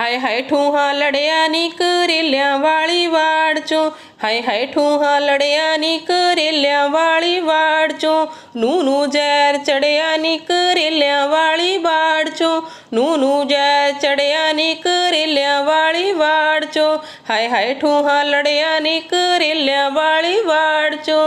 ਹਾਏ ਹਾਏ ਠੂਹਾ ਲੜਿਆ ਨੀ ਕਰੇਲਿਆਂ ਵਾਲੀ ਵਾੜ ਚੋਂ। ਹਾਏ ਹਾਏ ਠੂਹਾ ਲੜਿਆ ਨੀ ਕਰੇਲਿਆਂ ਵਾਲੀ ਵਾੜ ਚੋਂ। ਨੂੰ ਨੂੰ ਜ਼ਹਿਰ ਚੜਿਆ ਨੀ ਕਰੇਲਿਆਂ ਵਾਲੀ ਵਾੜ ਚੋਂ। ਨੂੰ ਨੂੰ ਜ਼ਹਿਰ ਚੜਿਆ ਨੀ ਕਰੇਲਿਆਂ ਵਾਲੀ ਵਾੜ ਚੋਂ। ਹਾਏ ਹਾਏ ਠੂਹਾ ਲੜਿਆ ਨੀ ਕਰੇਲਿਆਂ ਵਾਲੀ ਵਾੜ ਚੋ।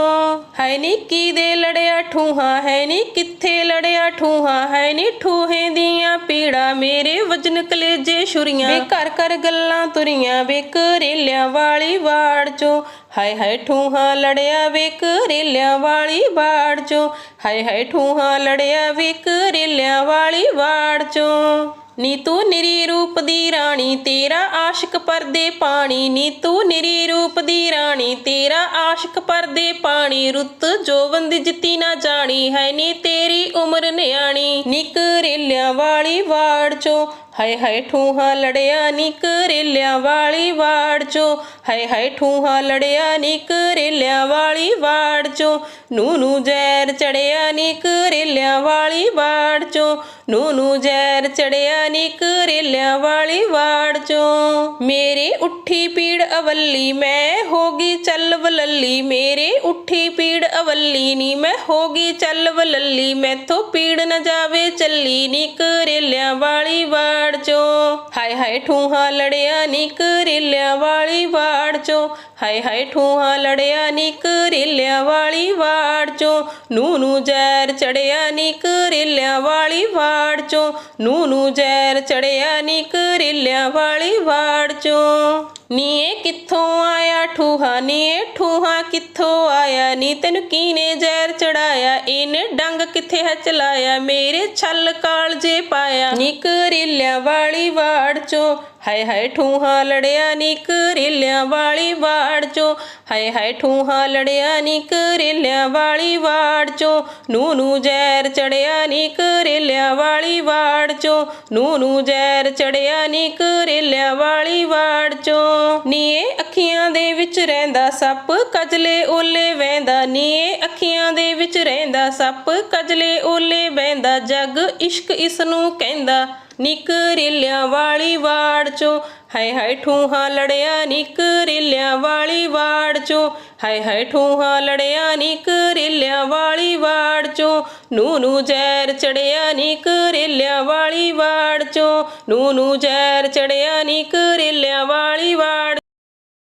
ਹਾਏ ਨੀ ਕੀ ਦੇ ਲੜਿਆ ਠੂਹਾ ਹੈ ਨੀ ਕਿੱਥੇ ਲੜਿਆ ਠੂਹਾ ਹੈ ਨੀ ਠੂਹੇ ਦੀਆਂ ਪੀੜਾ। ਮੇਰੇ ਵਜਨ ਕਲੇਜੇ ਛੁਰੀਆਂ। ਵੇ ਘਰ ਘਰ ਗੱਲਾਂ ਤੁਰੀਆਂ ਵੇ ਕਰੇਲਿਆਂ ਵਾਲੀ ਵਾੜ ਚੋਂ। ਹਾਏ ਹਾਏ ਠੂਹਾ ਲੜਿਆ ਵੇਖ ਰੇਲਿਆਂ ਵਾਲੀ ਵਾੜ ਚੋਂ। ਹਾਏ ਹਾਏ ਠੂਹਾ ਲੜਿਆ ਵੇ ਕਰੇਲਿਆਂ ਵਾਲੀ ਵਾੜ ਚੋਂ। ਨੀ ਤੂੰ ਨਿਰੀ ਰੂਪ ਦੀ ਰਾਣੀ, ਤੇਰਾ ਆਸ਼ਿਕ ਪਰਦੇ ਪਾਣੀ। ਨੀ ਤੂੰ ਨਿਰੀ ਰੂਪ ਦੀ ਰਾਣੀ, ਤੇਰਾ ਆਸ਼ਿਕ ਪਰਦੇ ਪਾਣੀ। ਰੁੱਤ ਜੋਵਨ ਦੀ ਜਿੱਤੀ ਨਾ ਜਾਣੀ, ਹੈ ਨੀ ਤੇਰੀ ਉਮਰ ਨਿਆਣੀ। ਨੀ ਕਰੇਲਿਆਂ ਵਾਲੀ ਵਾੜ ਚੋ। ਹਾਏ ਹਾਏ ਠੂਹਾ ਲੜਿਆ ਨੀ ਕਰੇਲਿਆਂ ਵਾਲੀ ਵਾੜ ਚੋਂ। ਹਾਏ ਹਾਏ ਠੂਹਾ ਲੜਿਆ ਨੀ ਕਰੇਲਿਆਂ ਵਾਲੀ ਵਾੜ ਚੋਂ। ਨੂੰ ਨੂੰ ਜ਼ਹਿਰ ਚੜਿਆ ਨੀ ਕਰੇਲਿਆਂ ਵਾਲੀ ਵਾੜ ਚੋਂ। ਨੂੰ ਨੂੰ ਜ਼ਹਿਰ ਚੜਿਆ ਨੀ ਕਰੇਲਿਆਂ ਵਾਲੀ ਵਾੜ ਚੋਂ। ਮੇਰੇ ਉੱਠੀ ਪੀੜ ਅਵੱਲੀ ਮੈਂ ਹੋਗੀ ਚੱਲ ਵਲੱਲੀ। ਮੇਰੇ ਉੱਠੀ ਪੀੜ ਅਵੱਲੀ ਨੀ ਮੈਂ ਹੋਗੀ ਚੱਲ ਵਲੱਲੀ। ਮੈਥੋਂ ਪੀੜ ਨਾ ਜਾਵੇ ਚੱਲੀ ਨੀ ਕਰੇਲਿਆਂ ਵਾਲੀ ਵਾੜ ਚੋ। ਹਾਏ ਹਾਏ ਠੂਹਾ ਲੜਿਆ ਨੀ ਕਰੇਲਿਆਂ ਵਾਲੀ ਵਾੜ ਚੋਂ। ਹਾਏ ਹਾਏ ਠੂਹਾ ਲੜਿਆ ਨੀ ਕਰੇਲਿਆਂ ਵਾਲੀ ਵਾੜ ਚੋਂ। ਨੂੰ ਨੂੰ ਜ਼ਹਿਰ ਚੜਿਆ ਨੀ ਕਰੇਲਿਆਂ ਵਾਲੀ ਵਾੜ ਚੋਂ। ਨੂੰ ਨੂੰ ਜ਼ਹਿਰ ਚੜਿਆ ਨੀ ਕਰੇਲਿਆਂ ਵਾਲੀ ਵਾੜ ਚੋਂ। ਨੀਏ ਕਿੱਥੋਂ ਆਇਆ ਠੂਹਾ, ਨੀਏ ਇਹ ਠੂਹਾ ਕਿੱਥੋਂ ਆਇਆ? ਨੀ ਤੈਨੂੰ ਕੀਨੇ ਜ਼ਹਿਰ ਚੜਾਇਆ? ਇਹਨੇ ਡੰਗ ਕਿੱਥੇ ਹੈ ਚਲਾਇਆ? ਮੇਰੇ ਛੱਲ ਕਾਲਜੇ ਪਾਇਆ। ਨੀ ਕਰੇਲਿਆਂ ਵਾਲੀ ਵਾੜ ਚੋਂ ਹਾਏ ਹਾਏ ਠੂਹਾ ਲੜਿਆ ਨੀ ਕਰੇਲਿਆਂ ਵਾਲੀ ਵਾੜ ਚੋਂ। ਹਾਏ ਹਾਏ ਠੂਹਾ ਲੜਿਆ ਨੀ ਕਰੇਲਿਆਂ ਵਾਲੀ ਵਾੜ ਚੋਂ। ਨੂੰ ਨੂੰ ਜ਼ਹਿਰ ਚੜਿਆ ਨੀ ਕਰੇਲਿਆਂ ਵਾਲੀ ਵਾੜ ਚੋਂ। ਨੂੰ ਨੂੰ ਜ਼ਹਿਰ ਚੜਿਆ ਨੀ ਕਰੇਲਿਆਂ ਵਾਲੀ ਵਾੜ ਚੋਂ। ਨੀ ਅੱਖੀਆਂ ਦੇ ਵਿੱਚ ਰਹਿੰਦਾ ਸੱਪ, ਕਜਲੇ ਓਲੇ ਵਹਿੰਦਾ। ਨੀਏ ਅੱਖੀਆਂ ਦੇ ਵਿੱਚ ਰਹਿੰਦਾ ਸੱਪ, ਕਜਲੇ ਓਲੇ ਵਹਿੰਦਾ। ਜੱਗ ਇਸ਼ਕ ਇਸ ਨੂੰ ਕਹਿੰਦਾ। ਨਿਕਰੇਲਿਆਂ ਵਾਲੀ ਵਾੜ ਚੋਂ। ਹਾਏ ਹਾਏ ਠੂਹਾ ਲੜਿਆ ਨਿਕਰੇਲਿਆਂ ਵਾਲੀ ਵਾੜ ਚੋਂ। ਹਾਏ ਹਾਏ ਠੂਹਾ ਲੜਿਆ ਨਿਕਰੇਲਿਆਂ ਵਾਲੀ ਵਾੜ ਚੋਂ। ਨੂੰ ਨੂੰ ਜ਼ਹਿਰ ਚੜਿਆ ਨਿਕਰੇਲਿਆਂ ਵਾਲੀ ਵਾੜ ਚੋਂ। ਨੂੰ ਨੂੰ ਜ਼ਹਿਰ ਚੜਿਆ ਨਿਕਰੇਲਿਆਂ ਵਾਲੀ ਵਾੜ